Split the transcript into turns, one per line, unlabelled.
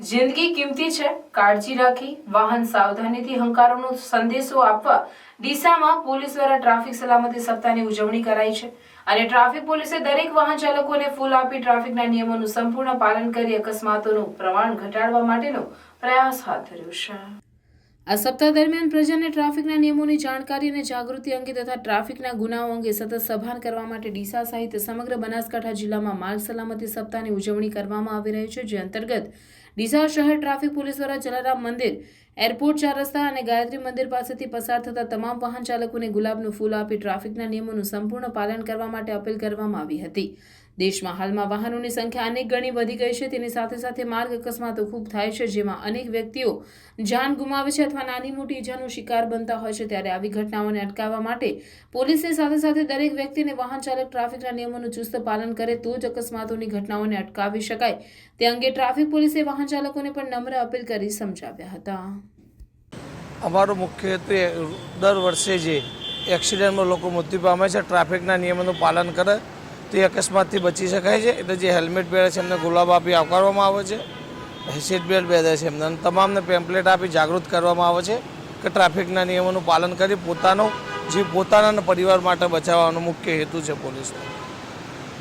જિંદગી કિંમતી છે. કાળજી રાખી, વાહન સાવધાનીથી હંકારોનો સંદેશો આપવા ડીસામાં પોલીસ દ્વારા ટ્રાફિક સલામતી સપ્તાહની ઉજવણી કરાઈ છે. અને ટ્રાફિક પોલીસે દરેક વાહન ચાલકોને ફૂલ આપી ટ્રાફિકના નિયમોનું સંપૂર્ણ પાલન કરી અકસ્માતોનું પ્રમાણ ઘટાડવા માટેનો પ્રયાસ હાથ ધર્યો છે. આ સપ્તાહ દરમિયાન પ્રજાને ટ્રાફિકના નિયમોની જાણકારી અને જાગૃતિ અંગે તથા ટ્રાફિકના ગુનાઓ અંગે સતત સભાન કરવા માટે ડીસા સહિત સમગ્ર બનાસકાંઠા જિલ્લામાં માર્ગ સલામતી સપ્તાહની ઉજવણી કરવામાં આવી રહી છે, જે અંતર્ગત ડીસા શહેર ટ્રાફિક પોલીસ દ્વારા જલારામ મંદિર એરપોર્ટ ચાર રસ્તા અને ગાયત્રી મંદિર પાસેથી પસાર થતા તમામ વાહન ચાલકોને ગુલાબનું ફૂલ આપી ટ્રાફિકના નિયમોનું સંપૂર્ણ પાલન કરવા માટે અપીલ કરવામાં આવી હતી. દેશમાં હાલમાં વાહનોની સંખ્યા અનેક ગણી વધી ગઈ છે. તેની સાથે સાથે માર્ગ અકસ્માતો ખૂબ થાય છે, જેમાં અનેક વ્યક્તિઓ જાન ગુમાવે છે અથવા નાની મોટી ઈજાનો શિકાર બનતા હોય છે. ત્યારે આવી ઘટનાઓને અટકાવવા માટે પોલીસની સાથે સાથે દરેક વ્યક્તિને વાહન ચાલક ટ્રાફિકના નિયમોનું ચુસ્ત પાલન કરે તો જ અકસ્માતોની ઘટનાઓને અટકાવી શકાય. તે અંગે ટ્રાફિક પોલીસે વાહન ચાલકોને પણ નમ્ર અપીલ કરી સમજાવ્યા હતા.
અમારો મુખ્યત્વે દર વર્ષે જે એક્સિડન્ટમાં લોકો મૃત્યુ પામે છે, ટ્રાફિકના નિયમોનું પાલન કરે, તે અકસ્માતથી બચી શકાય છે. એટલે જે હેલ્મેટ પહેરે છે, એમને ગુલાબ આપી આવકારવામાં આવે છે. સીટ બેલ્ટ પહેરે છે એમને. અને તમામને પેમ્પલેટ આપી જાગૃત કરવામાં આવે છે કે ટ્રાફિકના નિયમોનું પાલન કરી પોતાનો જીવ પોતાના પરિવાર માટે બચાવવાનો મુખ્ય હેતુ છે પોલીસનો.